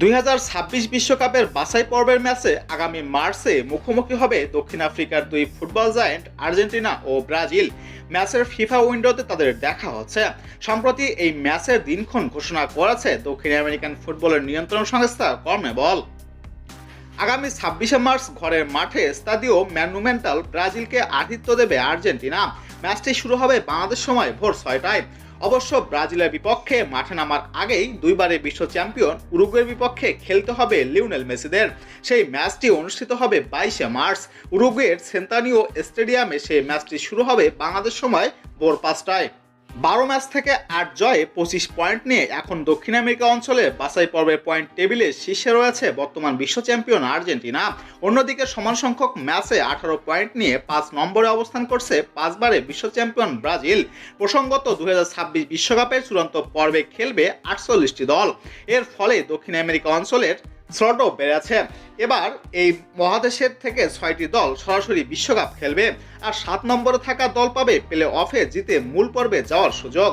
দুই বিশ্বকাপের বাছাই পর্বের ম্যাচে আগামী মার্চে মুখোমুখি হবে দক্ষিণ আফ্রিকার দুই ফুটবল জায়েন্ট আর্জেন্টিনা ও ব্রাজিল। ম্যাচের ফিফা উইন্ডোতে তাদের দেখা হচ্ছে। সম্প্রতি এই ম্যাচের দিনক্ষণ ঘোষণা করেছে দক্ষিণ আমেরিকান ফুটবলের নিয়ন্ত্রণ সংস্থা কর্মেবল। আগামী ছাব্বিশে মার্চ ঘরের মাঠে স্তাদিও ম্যানুমেন্টাল ব্রাজিলকে আতিথ্য দেবে আর্জেন্টিনা। ম্যাচটি শুরু হবে বাংলাদেশ সময় ভোর ছয়টায়। অবশ্য ব্রাজিলের বিপক্ষে মাঠে নামার আগেই দুইবারের বিশ্ব চ্যাম্পিয়ন উরুগুয়ের বিপক্ষে খেলতে হবে লিওনেল মেসিদের। সেই ম্যাচটি অনুষ্ঠিত হবে বাইশে মার্চ। উরুগুয়ের সেন্তানিও স্টেডিয়ামে সেই ম্যাচটি শুরু হবে বাংলাদেশ সময় ভোর পাঁচটায়। বারো ম্যাচ থেকে আট জয়ে পঁচিশ পয়েন্ট নিয়ে এখন দক্ষিণ আমেরিকা অঞ্চলে বাছাই পর্বের পয়েন্ট টেবিলে শীর্ষে রয়েছে বর্তমান বিশ্ব চ্যাম্পিয়ন আর্জেন্টিনা। অন্যদিকে সমান সংখ্যক ম্যাচে আঠারো পয়েন্ট নিয়ে পাঁচ নম্বরে অবস্থান করছে পাঁচবারে বিশ্ব চ্যাম্পিয়ন ব্রাজিল। প্রসঙ্গত দু বিশ্বকাপের চূড়ান্ত পর্বে খেলবে আটচল্লিশটি দল। এর ফলে দক্ষিণ আমেরিকা অঞ্চলের স্লটও বেড়েছে। এবার এই মহাদেশের থেকে ছয়টি দল সরাসরি বিশ্বকাপ খেলবে আর সাত নম্বরে থাকা দল পাবে প্লে অফে জিতে মূল পর্বে যাওয়ার সুযোগ।